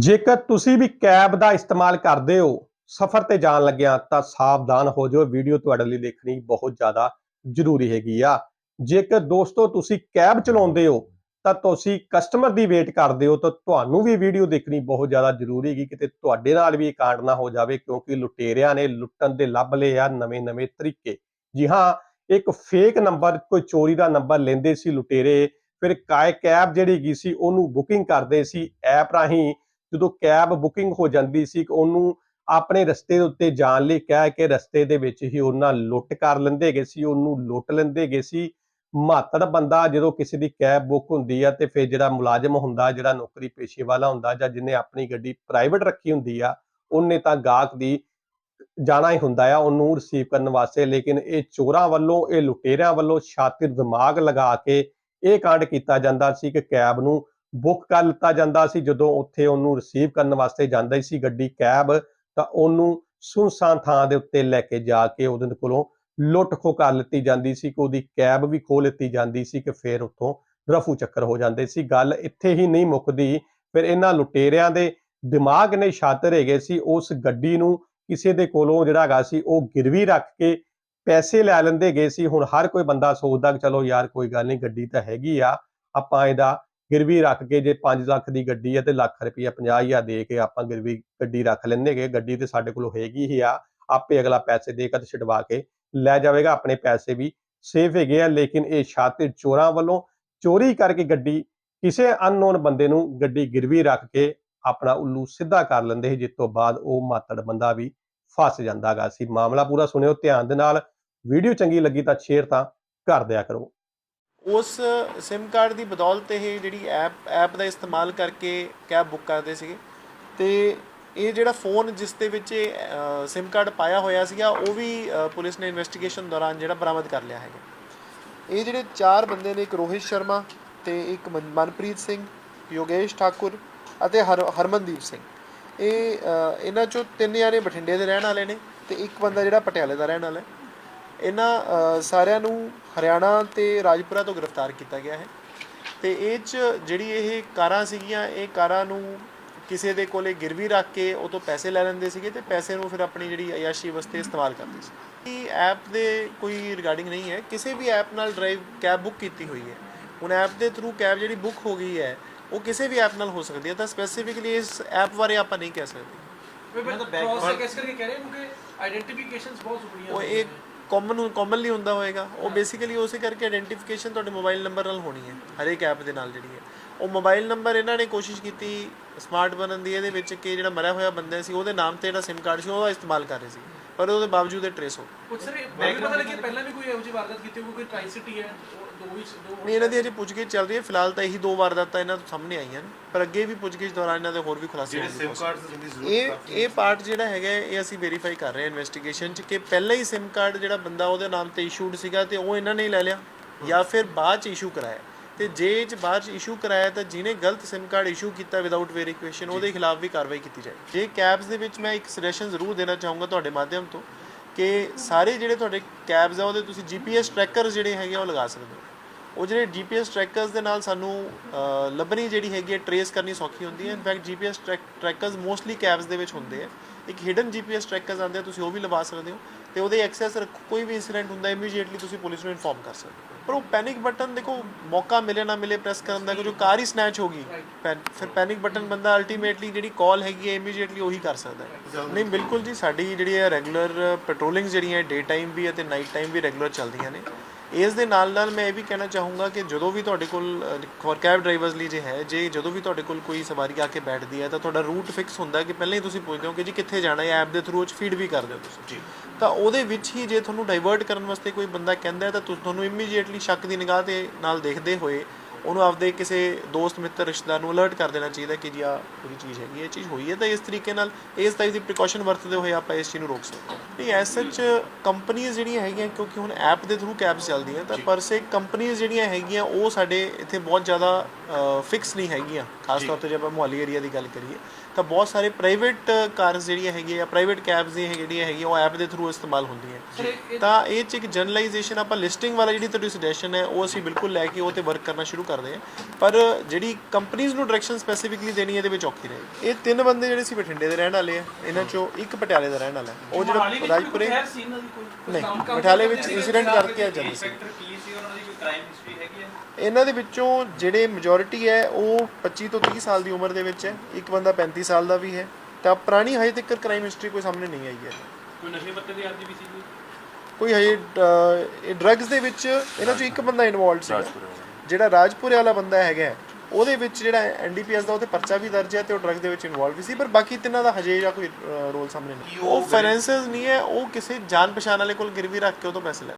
ਜੇਕਰ ਤੁਸੀਂ ਵੀ ਕੈਬ ਦਾ ਇਸਤੇਮਾਲ ਕਰਦੇ ਹੋ, ਸਫ਼ਰ ਤੇ ਜਾਣ ਲੱਗਿਆ ਤਾਂ ਸਾਵਧਾਨ ਹੋ ਜਾਓ। ਵੀਡੀਓ ਤੁਹਾਡੇ ਲਈ ਦੇਖਣੀ ਬਹੁਤ ਜ਼ਿਆਦਾ ਜ਼ਰੂਰੀ ਹੈਗੀ ਆ। ਜੇਕਰ ਦੋਸਤੋ ਤੁਸੀਂ ਕੈਬ ਚਲਾਉਂਦੇ ਹੋ, ਤਾਂ ਤੁਸੀਂ ਕਸਟਮਰ ਦੀ ਵੇਟ ਕਰਦੇ ਹੋ, ਤਾਂ ਤੁਹਾਨੂੰ ਵੀ ਵੀਡੀਓ ਦੇਖਣੀ ਬਹੁਤ ਜ਼ਿਆਦਾ ਜ਼ਰੂਰੀ ਹੈਗੀ। ਕਿਤੇ ਤੁਹਾਡੇ ਨਾਲ ਵੀ ਇਹ ਕਾਂਡ ਨਾ ਹੋ ਜਾਵੇ, ਕਿਉਂਕਿ ਲੁਟੇਰਿਆਂ ਨੇ ਲੁੱਟਣ ਦੇ ਲੱਭ ਲਏ ਆ ਨਵੇਂ-ਨਵੇਂ ਤਰੀਕੇ। ਜੀ ਹਾਂ, ਇੱਕ ਫੇਕ ਨੰਬਰ ਕੋਈ ਚੋਰੀ ਦਾ ਨੰਬਰ ਲੈਂਦੇ ਸੀ ਲੁਟੇਰੇ। ਫਿਰ ਕਾਇ ਕੈਬ ਜਿਹੜੀ ਹੈਗੀ ਸੀ, ਉਹਨੂੰ ਬੁਕਿੰਗ ਕਰਦੇ ਸੀ, ਐਪ ਰਾਹੀਂ ਜਦੋਂ ਕੈਬ ਬੁਕਿੰਗ ਹੋ ਜਾਂਦੀ ਸੀ ਕਿ ਉਹਨੂੰ ਆਪਣੇ ਰਸਤੇ ਦੇ ਉੱਤੇ ਜਾਣ ਲਈ ਕਹਿ ਕੇ ਰਸਤੇ ਦੇ ਵਿੱਚ ਹੀ ਉਹਨਾਂ ਲੁੱਟ ਕਰ ਲੈਂਦੇ ਗਏ ਸੀ, ਉਹਨੂੰ ਲੁੱਟ ਲੈਂਦੇ ਗਏ ਸੀ। ਮਾਤੜ ਬੰਦਾ ਜਦੋਂ ਕਿਸੇ ਦੀ ਕੈਬ ਬੁੱਕ ਹੁੰਦੀ ਆ ਤੇ ਫਿਰ ਜਿਹੜਾ ਮੁਲਾਜ਼ਮ ਹੁੰਦਾ, ਜਿਹੜਾ ਨੌਕਰੀ ਪੇਸ਼ੇ ਵਾਲਾ ਹੁੰਦਾ ਜਾਂ ਜਿਹਨੇ ਆਪਣੀ ਗੱਡੀ ਪ੍ਰਾਈਵੇਟ ਰੱਖੀ ਹੁੰਦੀ ਆ, ਉਹਨੇ ਤਾਂ ਗਾਹਕ ਦੀ ਜਾਣਾ ਹੀ ਹੁੰਦਾ ਆ, ਉਹਨੂੰ ਰਿਸੀਵ ਕਰਨ ਵਾਸਤੇ। ਲੇਕਿਨ ਇਹ ਚੋਰਾਂ ਵੱਲੋਂ, ਇਹ ਲੁਟੇਰਿਆਂ ਵੱਲੋਂ ਸ਼ਾਤਿਰ ਦਿਮਾਗ ਲਗਾ ਕੇ ਇਹ ਕਾਂਡ ਕੀਤਾ ਜਾਂਦਾ ਸੀ ਕਿ ਕੈਬ ਨੂੰ ਬੁੱਕ ਕਰ ਲਿੱਤਾ ਜਾਂਦਾ ਸੀ, ਜਦੋਂ ਉੱਥੇ ਉਹਨੂੰ ਰਿਸੀਵ ਕਰਨ ਵਾਸਤੇ ਜਾਂਦਾ ਸੀ ਗੱਡੀ ਕੈਬ ਤਾਂ ਉਹਨੂੰ ਸੁਨਸਾਨ ਥਾਂ ਦੇ ਉੱਤੇ ਲੈ ਕੇ ਜਾ ਕੇ ਉਹਦੇ ਕੋਲੋਂ ਲੁੱਟ ਖੋ ਕਰ ਲਿੱਤੀ ਜਾਂਦੀ ਸੀ ਕਿ ਉਹਦੀ ਕੈਬ ਵੀ ਖੋਹ ਲਿੱਤੀ ਜਾਂਦੀ ਸੀ ਕਿ ਫਿਰ ਉੱਥੋਂ ਰਫੂ ਚੱਕਰ ਹੋ ਜਾਂਦੇ ਸੀ। ਗੱਲ ਇੱਥੇ ਹੀ ਨਹੀਂ ਮੁੱਕਦੀ, ਫਿਰ ਇਹਨਾਂ ਲੁਟੇਰਿਆਂ ਦੇ ਦਿਮਾਗ ਨੇ ਸ਼ਾਤਰ ਹੈਗੇ ਸੀ, ਉਸ ਗੱਡੀ ਨੂੰ ਕਿਸੇ ਦੇ ਕੋਲੋਂ ਜਿਹੜਾ ਹੈਗਾ ਸੀ, ਉਹ ਗਿਰਵੀ ਰੱਖ ਕੇ ਪੈਸੇ ਲੈ ਲੈਂਦੇ ਗਏ ਸੀ। ਹੁਣ ਹਰ ਕੋਈ ਬੰਦਾ ਸੋਚਦਾ ਕਿ ਚਲੋ ਯਾਰ ਕੋਈ ਗੱਲ ਨਹੀਂ, ਗੱਡੀ ਤਾਂ ਹੈਗੀ ਆ, ਆਪਾਂ ਇਹਦਾ ਗਿਰਵੀ ਰੱਖ ਕੇ ਜੇ 5 ਲੱਖ ਦੀ ਗੱਡੀ ਹੈ ਤੇ ਲੱਖ ਰੁਪਈਆ 50000 ਦੇ ਕੇ ਆਪਾਂ ਗਿਰਵੀ ਗੱਡੀ ਰੱਖ ਲੈਂਦੇਗੇ ਗੱਡੀ ਤੇ ਸਾਡੇ ਕੋਲ ਹੈਗੀ ਹੀ ਆ। ਆਪੇ ਅਗਲਾ ਪੈਸੇ ਦੇ ਕੇ ਤੇ ਛਡਵਾ ਕੇ ਲੈ ਜਾਵੇਗਾ। ਆਪਣੇ ਪੈਸੇ ਵੀ ਸੇਫ ਹੈਗੇ ਆ। ਲੇਕਿਨ ਇਹ ਸ਼ਾਤਿਰ ਚੋਰਾਂ ਵੱਲੋਂ ਚੋਰੀ ਕਰਕੇ ਗੱਡੀ ਕਿਸੇ ਅਨਨੋਨ ਬੰਦੇ ਨੂੰ ਗੱਡੀ ਗਿਰਵੀ ਰੱਖ ਕੇ ਆਪਣਾ ਉੱਲੂ ਸਿੱਧਾ ਕਰ ਲੈਂਦੇ ਸੀ। ਜਿਸ ਤੋਂ ਬਾਅਦ ਉਹ ਮਾਤੜ ਬੰਦਾ ਵੀ ਫਸ ਜਾਂਦਾਗਾ ਸੀ। ਮਾਮਲਾ ਪੂਰਾ ਸੁਣਿਓ। ਧਿਆਨ ਦੇ ਨਾਲ। ਵੀਡੀਓ ਚੰਗੀ ਲੱਗੀ ਤਾਂ ਸ਼ੇਅਰ ਤਾਂ ਕਰ ਦਿਆ ਕਰੋ। ਉਸ SIM ਕਾਰਡ ਦੀ ਬਦੌਲਤ ਇਹ ਜਿਹੜੀ ਐਪ ਐਪ ਦਾ ਇਸਤੇਮਾਲ ਕਰਕੇ ਕੈਬ ਬੁੱਕ ਕਰਦੇ ਸੀਗੇ। ਤੇ ਇਹ ਜਿਹੜਾ ਫੋਨ ਜਿਸ ਦੇ ਵਿੱਚ ਇਹ SIM ਕਾਰਡ ਪਾਇਆ ਹੋਇਆ ਸੀਗਾ, ਉਹ ਵੀ ਪੁਲਿਸ ਨੇ ਇਨਵੈਸਟੀਗੇਸ਼ਨ ਦੌਰਾਨ ਜਿਹੜਾ ਬਰਾਮਦ ਕਰ ਲਿਆ ਹੈਗਾ। ਇਹ ਜਿਹੜੇ ਚਾਰ ਬੰਦੇ ਨੇ, ਇੱਕ ਰੋਹਿਤ ਸ਼ਰਮਾ ਤੇ ਇੱਕ ਮਨ- ਮਨਪ੍ਰੀਤ ਸਿੰਘ, ਯੋਗੇਸ਼ ਠਾਕੁਰ ਅਤੇ ਹਰ, ਹਰਮਨਦੀਪ ਸਿੰਘ। ਇਹ ਇਹਨਾਂ ਚੋਂ ਤਿੰਨ ਜਾਣੇ ਬਠਿੰਡੇ ਦੇ ਰਹਿਣ ਵਾਲੇ ਨੇ ਤੇ ਇੱਕ ਬੰਦਾ ਜਿਹੜਾ ਪਟਿਆਲੇ ਦਾ ਰਹਿਣ ਵਾਲਾ ਹੈ। ਇਹਨਾਂ ਸਾਰਿਆਂ ਨੂੰ ਹਰਿਆਣਾ ਤੇ ਰਾਜਪੁਰਾ ਤੋਂ ਗ੍ਰਿਫਤਾਰ ਕੀਤਾ ਗਿਆ ਹੈ। ਤੇ ਇਹ ਚ ਜਿਹੜੀ ਇਹ ਕਾਰਾਂ ਸੀਗੀਆਂ ਇਹ ਕਾਰਾਂ ਨੂੰ ਕਿਸੇ ਦੇ ਕੋਲੇ ਗਿਰਵੀ ਰੱਖ ਕੇ ਉਹ ਤੋਂ ਪੈਸੇ ਲੈ ਲੈਂਦੇ ਸੀਗੇ ਤੇ ਪੈਸੇ ਨੂੰ ਫਿਰ ਆਪਣੀ ਜਿਹੜੀ ਅਯਾਸ਼ੀ ਵਾਸਤੇ ਇਸਤੇਮਾਲ ਕਰਦੇ ਸੀ। ਇਹ ਐਪ ਦੇ ਕੋਈ ਰਿਗਾਰਡਿੰਗ ਨਹੀਂ ਹੈ। ਕਿਸੇ ਵੀ ਐਪ ਨਾਲ ਡਰਾਈਵ ਕੈਬ ਬੁੱਕ ਕੀਤੀ ਹੋਈ ਹੈ। ਹੁਣ ਐਪ ਦੇ ਥਰੂ ਕੈਬ ਜਿਹੜੀ ਬੁੱਕ ਹੋ ਗਈ ਹੈ ਉਹ ਕਿਸੇ ਵੀ ਐਪ ਨਾਲ ਹੋ ਸਕਦੀ ਹੈ। ਤਾਂ ਸਪੈਸੀਫਿਕਲੀ ਇਸ ਐਪ ਬਾਰੇ ਆਪਾਂ ਨਹੀਂ ਕਹਿ ਸਕਦੇ। ਮੈਂ ਤਾਂ ਕ੍ਰਾਸ ਚੈੱਕ ਕਰਕੇ ਕਹਿ ਰਿਹਾ ਕਿਉਂਕਿ ਆਈਡੈਂਟੀਫਿਕੇਸ਼ਨਸ ਬਹੁਤ ਜ਼ਰੂਰੀ ਉਹ ਇੱਕ ਕਾਮਨ ਕਾਮਨਲੀ ਹੁੰਦਾ ਹੋਏਗਾ। ਉਹ ਬੇਸਿਕਲੀ ਉਸੇ ਕਰਕੇ ਆਇਡੈਂਟੀਫਿਕੇਸ਼ਨ ਤੁਹਾਡੇ ਮੋਬਾਈਲ ਨੰਬਰ ਨਾਲ ਹੋਣੀ ਹੈ ਹਰੇਕ ਐਪ ਦੇ ਨਾਲ ਜਿਹੜੀ ਹੈ। ਉਹ ਮੋਬਾਈਲ ਨੰਬਰ ਇਹਨਾਂ ਨੇ ਕੋਸ਼ਿਸ਼ ਕੀਤੀ ਸਮਾਰਟ ਬਣਨ ਦੀ, ਇਹਦੇ ਵਿੱਚ ਕਿ ਜਿਹੜਾ ਮਰਿਆ ਹੋਇਆ ਬੰਦਾ ਸੀ, ਉਹਦੇ ਨਾਮ ਤੇ ਜਿਹੜਾ SIM ਕਾਰਡ ਸੀ ਉਹਦਾ ਇਸਤੇਮਾਲ ਕਰ ਰਹੇ ਸੀ। ਪਰ ਉਹਦੇ ਬਾਵਜੂਦ ਇਹ ਟ੍ਰੇਸ ਹੋ ਗਿਆ। ਕੁਝ ਸਰ ਮੈਨੂੰ ਵੀ ਪਤਾ ਲੱਗਿਆ ਪਹਿਲਾਂ ਵੀ ਕੋਈ ਇਹੋ ਜਿਹੀ ਵਾਰਦਾਤ ਕੀਤੀ ਹੋਈ ਕੋਈ ਟ੍ਰਾਈ ਸਿਟੀ ਹੈ ਉਹ ਦੋ ਹੀ ਦੋ ਨਹੀਂ ਇਹਨਾਂ ਦੀ ਅਜੇ ਪੁੱਛਗਿੱਛ ਚੱਲ ਰਹੀ ਹੈ। ਫਿਲਹਾਲ ਤਾਂ ਇਹੀ ਦੋ ਵਾਰਦਾਤਾਂ ਇਹਨਾਂ ਤੋਂ ਸਾਹਮਣੇ ਆਈਆਂ ਨੇ। ਪਰ ਅੱਗੇ ਵੀ ਪੁੱਛਗਿੱਛ ਦੌਰਾਨ ਇਹਨਾਂ ਦੇ ਹੋਰ ਵੀ ਖੁਲਾਸੇ ਹੋਣਗੇ। ਸਿਮ ਕਾਰਡ ਦੀ ਜ਼ਰੂਰਤ ਇਹ ਇਹ ਪਾਰਟ ਜਿਹੜਾ ਹੈਗਾ ਇਹ ਅਸੀਂ ਵੈਰੀਫਾਈ ਕਰ ਰਹੇ ਹਾਂ ਇਨਵੈਸਟੀਗੇਸ਼ਨ ਚ ਕਿ ਪਹਿਲਾਂ ਹੀ SIM ਕਾਰਡ ਜਿਹੜਾ ਬੰਦਾ ਉਹਦੇ ਨਾਮ ਤੇ ਇਸ਼ੂਡ ਸੀਗਾ ਤੇ ਉਹ ਇਹਨਾਂ ਨੇ ਹੀ ਲੈ ਲਿਆ ਜਾਂ ਫਿਰ ਬਾਅਦ ਚ ਇਸ਼ੂ ਕਰਾਇਆ। ਤੇ ਜੇ ਚ ਬਾਅਦ ਚ ਇਸ਼ੂ ਕਰਾਇਆ ਤਾਂ ਜਿਹਨੇ ਗਲਤ SIM ਕਾਰਡ ਇਸ਼ੂ ਕੀਤਾ ਵਿਦਆਊਟ ਵੈਰੀਫਿਕੇਸ਼ਨ ਉਹਦੇ ਖਿਲਾਫ ਵੀ ਕਾਰਵਾਈ ਕੀਤੀ ਜਾਏ ਜੇ ਕੈਬਸ ਦੇ ਵਿੱਚ ਮੈਂ ਇੱਕ ਸੁਜੈਸ਼ਨ ਜ਼ਰੂਰ ਦੇਣਾ ਚਾਹੂੰਗਾ ਤੁਹਾਡੇ ਮਾਧਿਅਮ ਤੋਂ ਕਿ ਸਾਰੇ ਜਿਹੜੇ ਤੁਹਾਡੇ ਕੈਬਸ ਆ ਉਹਦੇ ਤੁਸੀਂ GPS ਟਰੈਕਰਸ ਜਿਹੜੇ ਹੈਗੇ ਆ ਉਹ ਲਗਾ ਸਕਦੇ ਹੋ। ਉਹ ਜਿਹੜੇ GPS ਟਰੈਕਰਸ ਦੇ ਨਾਲ ਸਾਨੂੰ ਲੱਭਣੀ ਜਿਹੜੀ ਹੈਗੀ ਹੈ ਟਰੇਸ ਕਰਨੀ ਸੌਖੀ ਹੁੰਦੀ ਹੈ। In fact GPS trackers mostly cabs ਦੇ ਵਿੱਚ ਹੁੰਦੇ ਆ। ਇੱਕ ਹਿਡਨ GPS ਟਰੈਕਰਸ ਆਉਂਦੇ ਆ ਤੁਸੀਂ ਉਹ ਵੀ ਲਵਾ ਸਕਦੇ ਹੋ। ਤੇ ਉਹਦੇ ਐਕਸੈਸ ਰੱਖੋ ਕੋਈ ਵੀ ਇਨਸੀਡੈਂਟ ਹੁੰਦਾ ਇਮੀਡੀਏਟਲੀ ਤੁਸੀਂ ਪੁਲਿਸ ਨੂੰ ਇਨਫੋਰਮ ਕਰ ਸਕਦੇ ਹੋ। ਪਰ ਉਹ ਪੈਨਿਕ ਬਟਨ ਦੇਖੋ, ਮੌਕਾ ਮਿਲੇ ਨਾ ਮਿਲੇ ਪ੍ਰੈਸ ਕਰਨ ਦਾ, ਕਿ ਜੋ ਕਾਰ ਹੀ ਸਨੈਚ ਹੋ ਗਈ ਪੈਨ- ਫਿਰ ਪੈਨਿਕ ਬਟਨ ਬੰਦਾ ਅਲਟੀਮੇਟਲੀ ਜਿਹੜੀ ਕਾਲ ਹੈਗੀ ਹੈ ਇਮੀਡੀਏਟਲੀ ਉਹੀ ਕਰ ਸਕਦਾ ਹੈ। ਨਹੀਂ, ਬਿਲਕੁਲ ਜੀ, ਸਾਡੀ ਜਿਹੜੀ ਹੈ ਰੈਗੂਲਰ ਪੈਟਰੋਲਿੰਗਸ ਜਿਹੜੀਆਂ ਡੇ ਟਾਈਮ ਵੀ ਅਤੇ ਨਾਈਟ ਟਾਈਮ ਵੀ ਰੈਗੂਲਰ ਚੱਲਦੀਆਂ ਨੇ। ਇਸ ਦੇ ਨਾਲ ਨਾਲ ਮੈਂ ਇਹ ਵੀ ਕਹਿਣਾ ਚਾਹੂੰਗਾ ਕਿ ਜਦੋਂ ਵੀ ਤੁਹਾਡੇ ਕੋਲ ਫॉर ਕੈਬ ਡਰਾਈਵਰਸ ਲਈ ਜੇ ਹੈ ਜੇ ਜਦੋਂ ਵੀ ਤੁਹਾਡੇ ਕੋਲ ਕੋਈ ਸਵਾਰੀ ਆ ਕੇ ਬੈਠਦੀ ਹੈ ਤਾਂ ਤੁਹਾਡਾ ਰੂਟ ਫਿਕਸ ਹੁੰਦਾ ਕਿ ਪਹਿਲਾਂ ਹੀ ਤੁਸੀਂ ਪੁੱਛਦੇ ਹੋ ਕਿ ਜੀ ਕਿੱਥੇ ਜਾਣਾ ਹੈ ਐਪ ਦੇ ਥਰੂ ਉਹ ਚ ਫੀਡ ਵੀ ਕਰਦੇ ਹੋ ਤੁਸੀਂ। ਤਾਂ ਉਹਦੇ ਵਿੱਚ ਹੀ ਜੇ ਤੁਹਾਨੂੰ ਡਾਈਵਰਟ ਕਰਨ ਵਾਸਤੇ ਕੋਈ ਬੰਦਾ ਕਹਿੰਦਾ ਹੈ ਤਾਂ ਤੁਸ- ਤੁਹਾਨੂੰ ਇਮੀਡੀਏਟਲੀ ਸ਼ੱਕ ਦੀ ਨਿਗਾਹ ਦੇ ਨਾਲ ਦੇਖਦੇ ਹੋਏ ਉਹਨੂੰ ਆਪਦੇ ਕਿਸੇ ਦੋਸਤ ਮਿੱਤਰ ਰਿਸ਼ਤੇਦਾਰ ਨੂੰ ਅਲਰਟ ਕਰ ਦੇਣਾ ਚਾਹੀਦਾ ਕਿ ਜੀ ਆ ਪੂਰੀ ਚੀਜ਼ ਹੈਗੀ ਇਹ ਚੀਜ਼ ਹੋਈ ਹੈ। ਤਾਂ ਇਸ ਤਰੀਕੇ ਨਾਲ ਇਸ ਟਾਈਪ ਦੀ ਪ੍ਰੀਕਾਸ਼ਨ ਵਰਤਦੇ ਹੋਏ ਆਪਾਂ ਇਸ ਚੀਜ਼ ਨੂੰ ਰੋਕ ਸਕਦੇ ਹਾਂ। ਨਹੀਂ ਐਸ ਸੱਚ ਕੰਪਨੀਆਂ ਜਿਹੜੀਆਂ ਹੈਗੀਆਂ ਕਿਉਂਕਿ ਹੁਣ ਐਪ ਦੇ ਥਰੂ ਕੈਬਸ ਚੱਲਦੀਆਂ ਤਾਂ ਪਰ ਸੇ ਕੰਪਨੀਆਂ ਜਿਹੜੀਆਂ ਹੈਗੀਆਂ ਉਹ ਸਾਡੇ ਇੱਥੇ ਬਹੁਤ ਜ਼ਿਆਦਾ ਫਿਕਸ ਨਹੀਂ ਹੈਗੀਆਂ। ਖਾਸ ਤੌਰ ਤੇ ਜੇ ਆਪਾਂ ਮੁਹੱਲੀ ਏਰੀਆ ਦੀ ਗੱਲ ਕਰੀਏ ਤਾਂ ਬਹੁਤ ਸਾਰੇ ਪ੍ਰਾਈਵੇਟ ਕਾਰਸ ਜਿਹੜੀਆਂ ਹੈਗੀਆਂ ਜਾਂ ਪ੍ਰਾਈਵੇਟ ਕੈਬਸ ਦੀਆਂ ਜਿਹੜੀਆਂ ਹੈਗੀਆਂ ਉਹ ਐਪ ਦੇ ਥਰੂ ਇਸਤੇਮਾਲ ਹੁੰਦੀਆਂ। ਤਾਂ ਇਹ ਚ ਇੱਕ ਜਨਰਲਾਈਜੇਸ਼ਨ ਆਪਾਂ ਲਿਸਟਿੰਗ ਵਾਲਾ ਜਿਹੜੀ ਤੁਹਾਡੀ ਸੁਜੈਸ਼ਨ ਹੈ ਉਹ ਅਸੀਂ ਬਿਲਕੁਲ ਲੈ ਕੇ ਉਹ ਤੇ ਵਰਕ ਕਰਨਾ ਸ਼ੁਰੂ ਕਰਦੇ ਆ ਪਰ ਜਿਹੜੀ ਕੰਪਨੀਆਂ ਨੂੰ ਡਾਇਰੈਕਸ਼ਨ ਸਪੈਸੀਫਿਕਲੀ ਦੇਣੀ ਇਹਦੇ ਵਿੱਚ ਔਖੀ ਰਹੇਗੀ ਇਹ ਤਿੰਨ ਬੰਦੇ ਜਿਹੜੇ ਸੀ ਬਠਿੰਡੇ ਦੇ ਰਹਿਣ ਵਾਲੇ ਆ ਇਹਨਾਂ ਚੋਂ ਇੱਕ ਪਟਿਆਲੇ ਦਾ ਰਹਿਣ ਵਾਲਾ ਹੈ। ਉਹ ਜਿਹੜਾ ਰਾਜਪੁਰੇ ਨਹੀਂ ਪਟਿਆਲੇ ਵਿੱਚ ਇਨਸੀਡੈਂਟ ਕਰਕੇ ਆ ਜਾਂਦੇ ਸੀ ਉਹਨਾਂ ਦੀ ਕੋਈ ਕ੍ਰਾਈਮ ਹਿਸਟਰੀ ਹੈਗੀ ਹੈ? ਇਹਨਾਂ ਦੇ ਵਿੱਚੋਂ ਜਿਹੜੇ ਮੈਜੋਰਿਟੀ ਹੈ ਉਹ 25 ਤੋਂ 30 ਸਾਲ ਦੀ ਉਮਰ ਦੇ ਵਿੱਚ ਹੈ। ਇੱਕ ਬੰਦਾ 35 ਸਾਲ ਦਾ ਵੀ ਹੈ। ਤਾਂ ਪੁਰਾਣੀ ਹਜੇ ਤੱਕ ਕ੍ਰਾਈਮ ਹਿਸਟਰੀ ਕੋਈ ਸਾਹਮਣੇ ਨਹੀਂ ਆਈ ਹੈ। ਕੋਈ ਨਸ਼ੇ ਪੱਤੇ ਦੀ ਆਦੀ ਵੀ ਸੀ ਕੋਈ? ਕੋਈ ਹਜੇ ਡਰੱਗਸ ਦੇ ਵਿੱਚ ਇਹਨਾਂ ਚੋਂ ਇੱਕ ਬੰਦਾ ਇਨਵੋਲਡ ਸੀ ਜਿਹੜਾ ਰਾਜਪੁਰੇ ਵਾਲਾ ਬੰਦਾ ਹੈਗਾ ਉਹਦੇ ਵਿੱਚ ਜਿਹੜਾ ਐਨਡੀਪੀਐਸ ਦਾ ਉਹਤੇ ਪਰਚਾ ਵੀ ਦਰਜ ਹੈ ਤੇ ਉਹ ਡਰੱਗ ਦੇ ਵਿੱਚ ਇਨਵੋਲਵ ਵੀ ਸੀ। ਪਰ ਬਾਕੀ ਤਿੰਨਾਂ ਦਾ ਹਜੇ ਜਾਂ ਕੋਈ ਰੋਲ ਸਾਹਮਣੇ ਨਹੀਂ ਉਹ ਫਾਈਨੈਂਸਰਸ ਨਹੀਂ ਹੈ ਉਹ ਕਿਸੇ ਜਾਣ ਪਛਾਣ ਵਾਲੇ ਕੋਲ ਗਿਰਵੀ ਰੱਖ ਕੇ ਉਹ ਤੋਂ ਪੈਸੇ ਲੈ